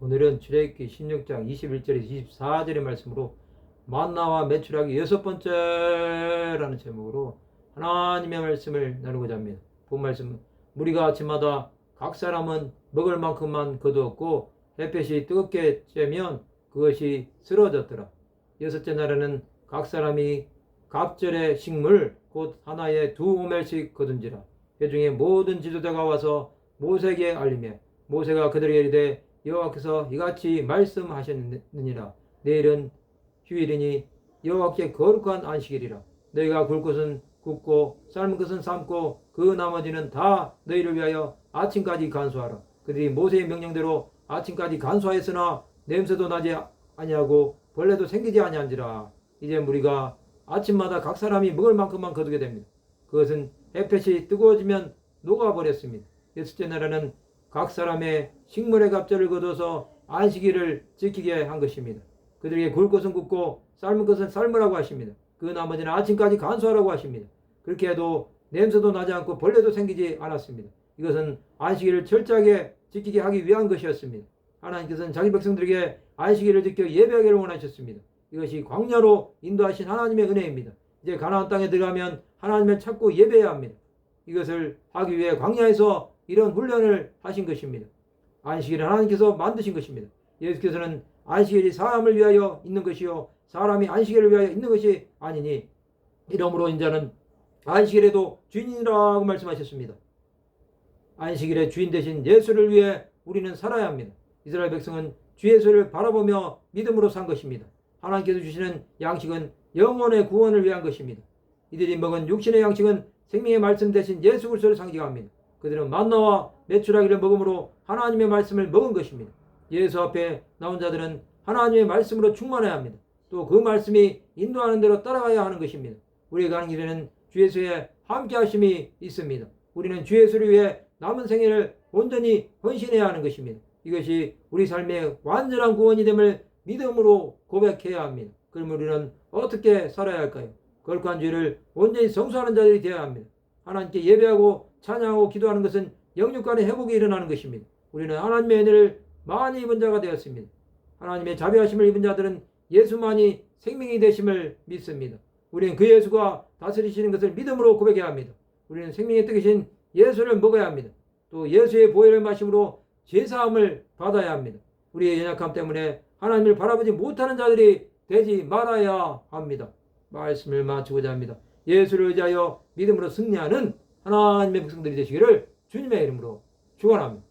오늘은 출애굽기 16장 21절에서 24절의 말씀으로 만나와 매출하기 여섯 번째라는 제목으로 하나님의 말씀을 나누고자 합니다. 본 말씀 우리가 아침마다 각 사람은 먹을 만큼만 거두었고 햇볕이 뜨겁게 쬐면 그것이 쓰러졌더라. 여섯째 날에는 각 사람이 갑절의 식물 곧 하나에 두 오멜씩 거둔지라. 그 중에 모든 지도자가 와서 모세에게 알리며 모세가 그들에게 이르되 여호와께서 이같이 말씀하셨느니라. 내일은 휴일이니 여호와께 거룩한 안식일이라. 너희가 굴 것은 굽고 삶은 것은 삶고 그 나머지는 다 너희를 위하여 아침까지 간수하라. 그들이 모세의 명령대로 아침까지 간수하였으나 냄새도 나지 아니하고 벌레도 생기지 아니한지라. 이제 우리가 아침마다 각 사람이 먹을 만큼만 거두게 됩니다. 그것은 햇볕이 뜨거워지면 녹아버렸습니다. 여섯째 날에는 각 사람의 식물의 갑절을 거둬서 안식일을 지키게 한 것입니다. 그들에게 굴 것은 굽고 삶은 것은 삶으라고 하십니다. 그 나머지는 아침까지 간수하라고 하십니다. 그렇게 해도 냄새도 나지 않고 벌레도 생기지 않았습니다. 이것은 안식일을 철저하게 지키게 하기 위한 것이었습니다. 하나님께서는 자기 백성들에게 안식일을 지켜 예배하기를 원하셨습니다. 이것이 광야로 인도하신 하나님의 은혜입니다. 이제 가나안 땅에 들어가면 하나님을 찾고 예배해야 합니다. 이것을 하기 위해 광야에서 이런 훈련을 하신 것입니다. 안식일은 하나님께서 만드신 것입니다. 예수께서는 안식일이 사람을 위하여 있는 것이요 사람이 안식일을 위하여 있는 것이 아니니 이러므로 인자는 안식일에도 주인이라고 말씀하셨습니다. 안식일의 주인 되신 예수를 위해 우리는 살아야 합니다. 이스라엘 백성은 주 예수를 바라보며 믿음으로 산 것입니다. 하나님께서 주시는 양식은 영혼의 구원을 위한 것입니다. 이들이 먹은 육신의 양식은 생명의 말씀 대신 예수 그리스도를 상징합니다. 그들은 만나와 메추라기를 먹음으로 하나님의 말씀을 먹은 것입니다. 예수 앞에 나온 자들은 하나님의 말씀으로 충만해야 합니다. 또 그 말씀이 인도하는 대로 따라가야 하는 것입니다. 우리가 가는 길에는 주 예수의 함께 하심이 있습니다. 우리는 주 예수를 위해 남은 생애를 온전히 헌신해야 하는 것입니다. 이것이 우리 삶의 완전한 구원이 됨을 믿음으로 고백해야 합니다. 그럼 우리는 어떻게 살아야 할까요? 거룩한 죄를 온전히 성수하는 자들이 되어야 합니다. 하나님께 예배하고 찬양하고 기도하는 것은 영육 간의 회복이 일어나는 것입니다. 우리는 하나님의 은혜를 많이 입은 자가 되었습니다. 하나님의 자비하심을 입은 자들은 예수만이 생명이 되심을 믿습니다. 우리는 그 예수가 다스리시는 것을 믿음으로 고백해야 합니다. 우리는 생명의 뜻이신 예수를 먹어야 합니다. 또 예수의 보혈을 마심으로 죄사함을 받아야 합니다. 우리의 연약함 때문에 하나님을 바라보지 못하는 자들이 되지 말아야 합니다. 말씀을 마치고자 합니다. 예수를 의지하여 믿음으로 승리하는 하나님의 백성들이 되시기를 주님의 이름으로 축원합니다.